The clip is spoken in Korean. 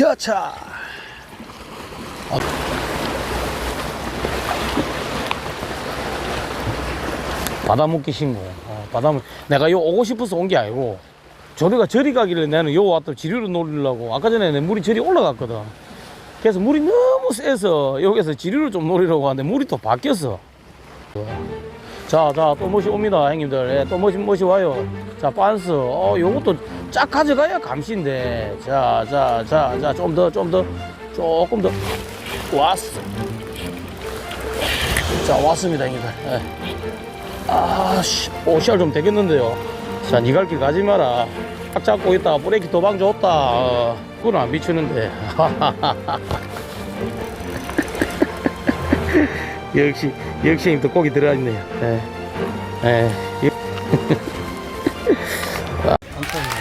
야차. 바다묵기 신고. 어, 바다묵. 내가 요 오고 싶어서 온 게 아니고 저리가 저리 가길래 나는 요 왔다 지류를 노리려고 아까 전에 내 물이 저리 올라갔거든. 그래서 물이 너무 세서 여기서 지류를 좀 노리려고 하는데 물이 또 바뀌었어. 자, 자, 또 멋이 옵니다, 형님들. 예, 또 멋이, 멋이 와요. 자, 빤스. 어, 요것도 쫙 가져가야 감시인데. 자, 자, 자, 자, 좀 더, 좀 더, 조금 더. 왔어. 자, 왔습니다, 형님들. 예. 아, 씨, 오시알 좀 되겠는데요. 자, 니갈 길 가지 마라. 딱 잡고 있다가 브레이크 도방 줬다. 어, 그건 안 비추는데. 역시 역시 또 고기 들어가 있네요. 예. 예. 아.